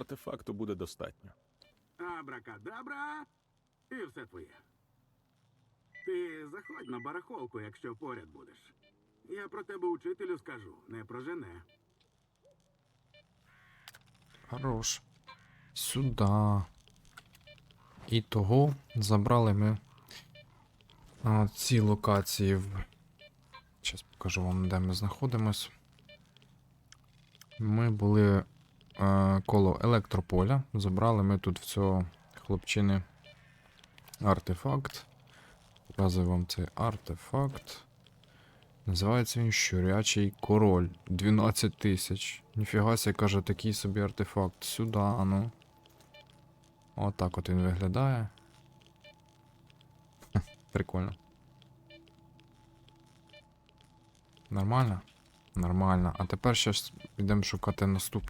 Артефакту буде достатньо. Абракадабра, і все твоє. Ти заходь на барахолку, якщо поряд будеш. Я про тебе учителю скажу, не прожене. Хорош. Сюда. І того забрали ми а, ці локації в. Зараз покажу вам, де ми знаходимось. Ми були коло електрополя. Забрали ми тут в цього хлопчини артефакт. Показую вам цей артефакт. Називається він Щурячий король. 12 тисяч. Ніфіга себе, каже, такий собі артефакт. Сюди, ну. Отак от він виглядає. Прикольно. Нормально? Нормально. А тепер щас підемо шукати наступний.